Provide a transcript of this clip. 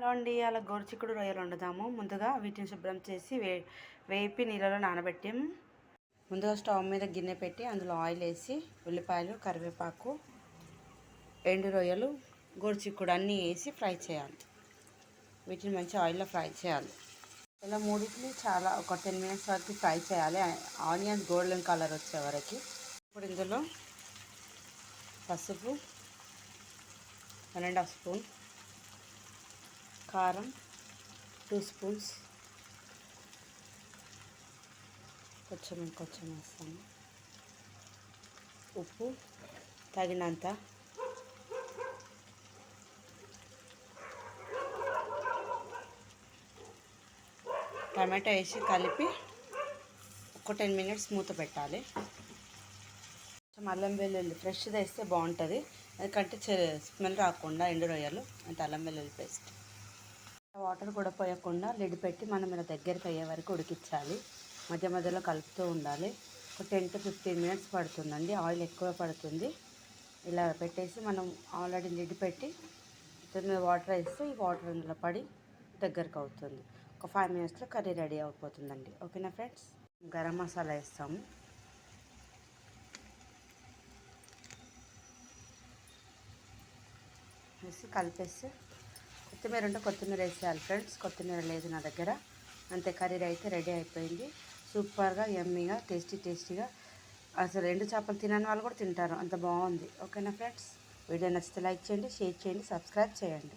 Hello అండి. అలా గోరుచిక్కుడు రొయ్యలు వండుదాము. ముందుగా వీటిని శుభ్రం చేసి వే వేపి నీళ్ళలో నానబెట్టాం. ముందుగా స్టవ్ మీద గిన్నె పెట్టి అందులో ఆయిల్ వేసి ఉల్లిపాయలు కరివేపాకు ఎండు రొయ్యలు గోరుచిక్కుడు అన్నీ వేసి ఫ్రై చేయాలి. వీటిని మంచి ఆయిల్లో ఫ్రై చేయాలి. ఇలా మూడింటిని చాలా ఒక టెన్ మినిట్స్ వరకు ఫ్రై చేయాలి. ఆనియన్స్ గోల్డెన్ కలర్ వచ్చే వరకు. ఇప్పుడు ఇందులో పసుపు వన్ అండ్ హాఫ్ స్పూన్ కారం టూ స్పూన్స్ కొంచెం కొంచెం వేస్తాను. ఉప్పు తగినంత టమాటా వేసి కలిపి ఒక టెన్ మినిట్స్ మూత పెట్టాలి. కొంచెం అల్లం వెల్లుల్లి ఫ్రెష్ది వేస్తే బాగుంటుంది. ఎందుకంటే స్మెల్ రాకుండా ఎండు రొయ్యలు అంటే అల్లం వెల్లుల్లి పేస్ట్. వాటర్ కూడా పోయకుండా లిడ్ పెట్టి మనం ఇలా దగ్గరికి అయ్యే వరకు ఉడికించాలి. మధ్య మధ్యలో కలుపుతూ ఉండాలి. ఒక టెన్ టు ఫిఫ్టీన్ మినిట్స్ పడుతుందండి. ఆయిల్ ఎక్కువ పడుతుంది. ఇలా పెట్టేసి మనం ఆల్రెడీ లిడ్ పెట్టి మీద వాటర్ వేస్తే ఈ వాటర్ ఇందులో పడి దగ్గరకు అవుతుంది. ఒక ఫైవ్ మినిట్స్లో కర్రీ రెడీ అయిపోతుందండి. ఓకేనా ఫ్రెండ్స్? గరం మసాలా వేస్తాము. వేసి కలిపేస్తే కొత్తిమీర ఉంటే కొత్తిమీర వేసేయాలి ఫ్రెండ్స్. కొత్తిమీర లేదు నా దగ్గర. అంతే కర్రీ అయితే రెడీ అయిపోయింది. సూపర్గా ఎమ్మీగా టేస్టీ టేస్టీగా. అసలు రెండు చేపలు తినని వాళ్ళు కూడా తింటారు. అంత బాగుంది. ఓకేనా ఫ్రెండ్స్? వీడియో నచ్చితే లైక్ చేయండి షేర్ చేయండి సబ్స్క్రైబ్ చేయండి.